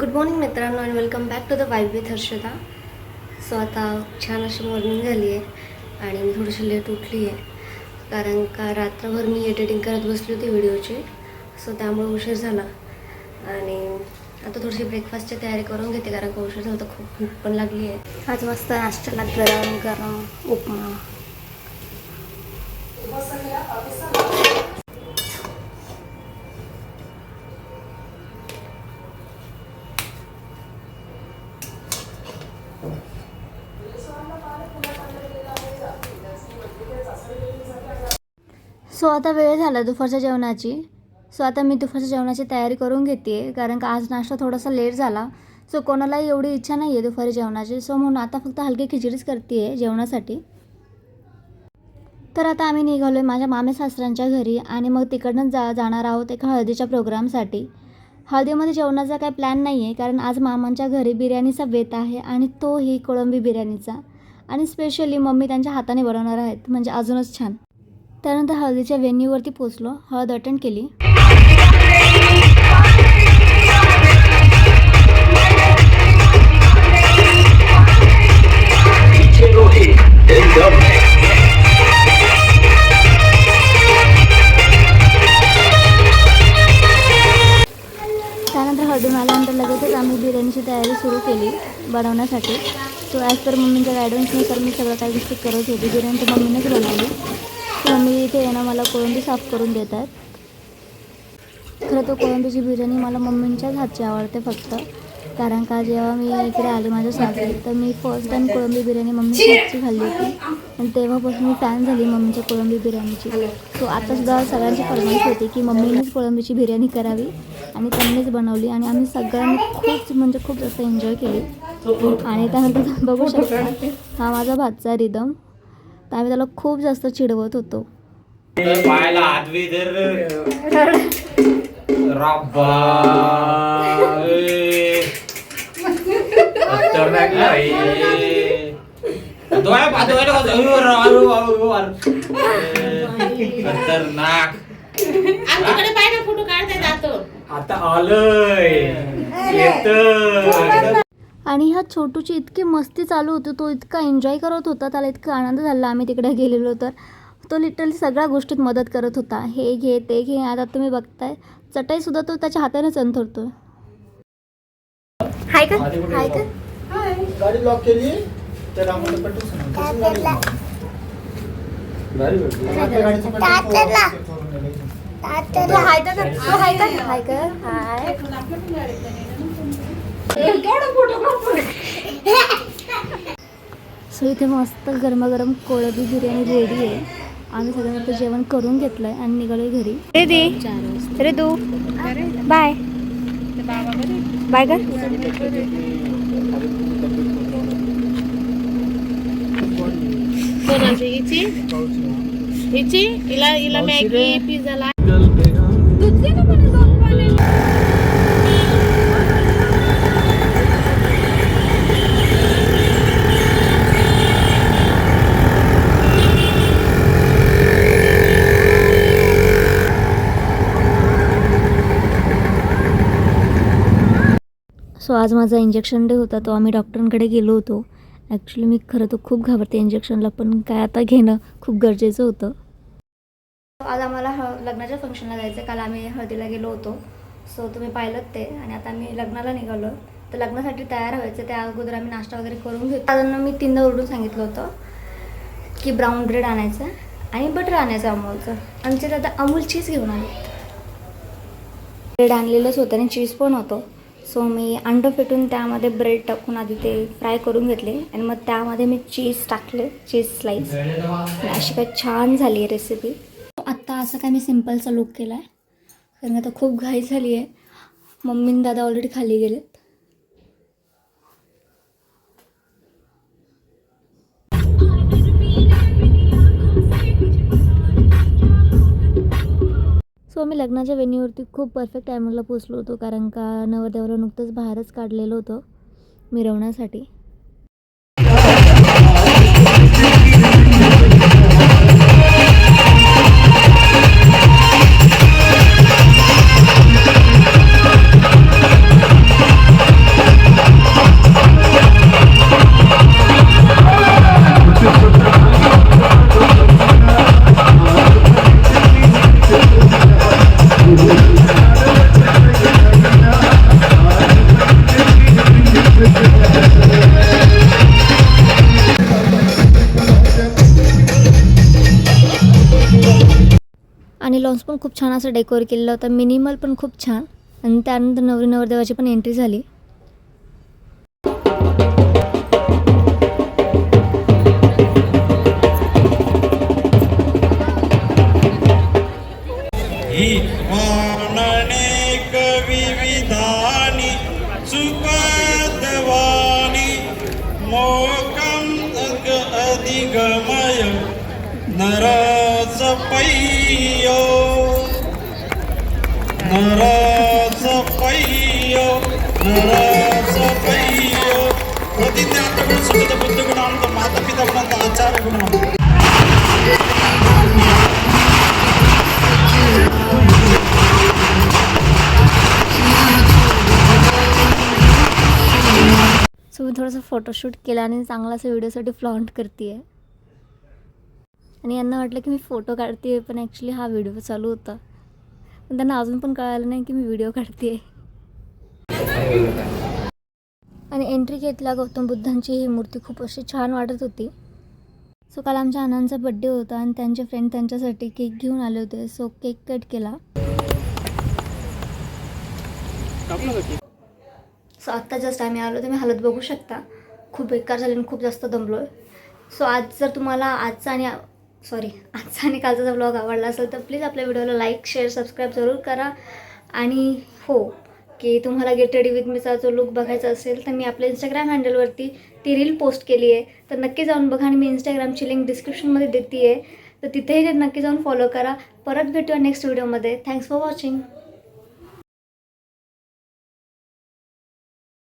Good morning मित्रांनो आणि welcome back to the vibe with Harshada. So आता छान अशी मॉर्निंग झाली आहे आणि मी थोडीशी लेट उठली आहे. कारण का रात्रभर मी एडिटिंग करत बसली होती व्हिडिओची सो त्यामुळे उशीर झाला. आणि आता थोडीशी ब्रेकफास्टची तयारी करून घेते कारण का उशीर झाला तर खूप भूक पण लागली आहे. आज मस्त नाश्त्याला गरम गरम उपमा सो आता वेळ झाला दुपारच्या जेवणाची. सो आता मी दुपारच्या जेवणाची तयारी करून घेते कारण का आज नाश्ता थोडासा लेट झाला. सो कोणालाही एवढी इच्छा नाही आहे दुपारी जेवणाची. सो म्हणून आता फक्त हलकी खिचडीच करते आहे जेवणासाठी. तर आता आम्ही निघालो आहे माझ्या मामे सासऱ्यांच्या घरी आणि मग तिकडनं जा जाणार आहोत एका हळदीच्या प्रोग्रामसाठी. हळदीमध्ये जेवणाचा काही प्लॅन नाही आहे कारण आज मामांच्या घरी बिर्याणीचा बेत आहे आणि तोही कोळंबी बिर्याणीचा. आणि स्पेशली मम्मी त्यांच्या हाताने बनवणार आहेत म्हणजे अजूनच छान. त्यानंतर हळदीच्या व्हेन्यूवरती पोचलो हळद अटेंड केली. त्यानंतर हळदून आल्यानंतर लगेचच आम्ही बिर्याणीची तयारी सुरू केली बनवण्यासाठी. सो ॲज पर मम्मीच्या गायडन्सनुसार मी सगळं काही गोष्टी करत होती. बिर्याणी तर मम्मीनेच बनवली. तर मम्मी इथे येणं मला कोळंबी साफ करून देत आहेत खरं तर कोळंबीची बिर्याणी मला मम्मींच्याच हातची आवडते फक्त. कारण का जेव्हा मी इकडे आले माझ्या सासरी तर मी फर्स्ट टाईम कोळंबी बिर्याणी मम्मीची हातची खाल्ली होती. आणि तेव्हापासून मी फॅन झाली मम्मीच्या कोळंबी बिर्याणीची. सो आतासुद्धा सगळ्यांची फरमाईश होती की मम्मीनेच कोळंबीची बिर्याणी करावी आणि त्यांनीच बनवली आणि आम्ही सगळ्यांनी खूप म्हणजे खूप जास्त एन्जॉय केली. आणि त्यानंतर बघू शकता हा माझा भातचा रिदम तर आम्ही त्याला खूप जास्त चिडवत होतो. रब्बा. ए. खतरनाक लय. डोळ्या पा- डोळ्याला कसं- अयो, अयो, अयो, अयो. ए, खतरनाक. आमच्याकडे पाहिजे फोटो काढता जातो आता आलंय. येत आणि ह्या छोटूची इतकी मस्ती चालू होती तो इतका एन्जॉय करत होता त्याला इतका आनंद झाला. आम्ही तिकडे गेलेलो तर तो लिटरली सगळ्या गोष्टीत मदत करत होता. हे घे ते घे आता तुम्ही बघताय. चटाईसुद्धा तो त्याच्या हातानेच अंथरतोय हाय का? हाय का? गाडी लॉक केली तर आम्हाला हाय का? हाय का? हाय सो इथे मस्त गरमागरम कोळंबी बिर्याणी रेडी आहे. आम्ही सगळ्यांना ते जेवण करून घेतलंय आणि निघालोय घरी. रेडी. रे तू. बाय. बाय का हिला हिला मॅगी पिझ्झा सो आज माझा इंजेक्शन डे होता तो आम्ही डॉक्टरांकडे गेलो होतो. ॲक्च्युली मी खरं तर खूप घाबरते इंजेक्शनला पण काय आता घेणं खूप गरजेचं होतं. आज आम्हाला ह लग्नाच्या फंक्शनला जायचं काल आम्ही हळदीला गेलो होतो. सो तुम्ही पाहिलं ते. आणि आता आम्ही लग्नाला निघालो. तर लग्नासाठी तयार व्हायचं त्या अगोदर आम्ही नाश्ता वगैरे करून घेतो. त्यांना मी तीनदा ओरडून सांगितलं होतं की ब्राऊन ब्रेड आणायचं आणि बटर आणायचं अमूलचं आमचे दादा अमूल चीज घेऊन आले. ब्रेड आणलेलंच होतं आणि चीज पण होतं. सो मी अंडं फेटून त्यामध्ये ब्रेड टाकून आधी ते फ्राय करून घेतले. आणि मग त्यामध्ये मी चीज टाकले चीज स्लाईस अशी काय छान झाली आहे रेसिपी आत्ता असं काय मी सिम्पलचा लुक केला आहे कारण आता खूप घाई झाली आहे. मम्मी आणि दादा ऑलरेडी खाली गेलेत. सो आम्ही लग्नाच्या वेन्यूवरती खूप परफेक्ट टायमिंगला पोचलो होतो कारण का नवरदेवाला नुकतंच बाहेरच काढलेलं होतं मिरवण्यासाठी. खूप छान असं डेकोर केलेलं होतं. मिनिमल पण खूप छान. आणि त्यानंतर नवरी नवरदेवाची पण एंट्री झाली. सो मी थोडंसं फोटोशूट केला आणि चांगला असं व्हिडिओसाठी फ्लॉन्ट करते आहे आणि यांना वाटलं की मी फोटो काढते पण ॲक्च्युली हा व्हिडिओ चालू होता. पण त्यांना अजून पण कळालं नाही की मी व्हिडिओ काढते. आहे आणि एंट्री घेतला गौतम बुद्धांची ही मूर्ती खूप अशी छान वाटत होती. सो काल आमच्या अनांचा बड्डे होता आणि त्यांचे फ्रेंड त्यांच्यासाठी केक घेऊन आले होते. सो केक कट केला. सो आत्ता जस्ट आम्ही आलो तुम्ही हालत बघू शकता. खूप बेकार झाली आणि खूप जास्त दमलो आहे सो आज जर तुम्हाला आजचा आणि सॉरी आजचा आणि कालचा ब्लॉग आवडला असेल तर प्लीज आपल्या व्हिडिओला लाईक शेअर सबस्क्राईब जरूर करा. आणि हो की तुम्हाला गेट रेडी विथ मीचा जो लुक बघायचा असेल तर मी आपल्या इंस्टाग्राम हँडलवरती ती रील पोस्ट केली आहे. तर नक्की जाऊन बघा आणि मी इंस्टाग्रामची लिंक डिस्क्रिप्शनमध्ये देते आहे तर तिथेही नक्की जाऊन फॉलो करा. परत भेटूया नेक्स्ट व्हिडिओमध्ये थँक्स फॉर वॉचिंग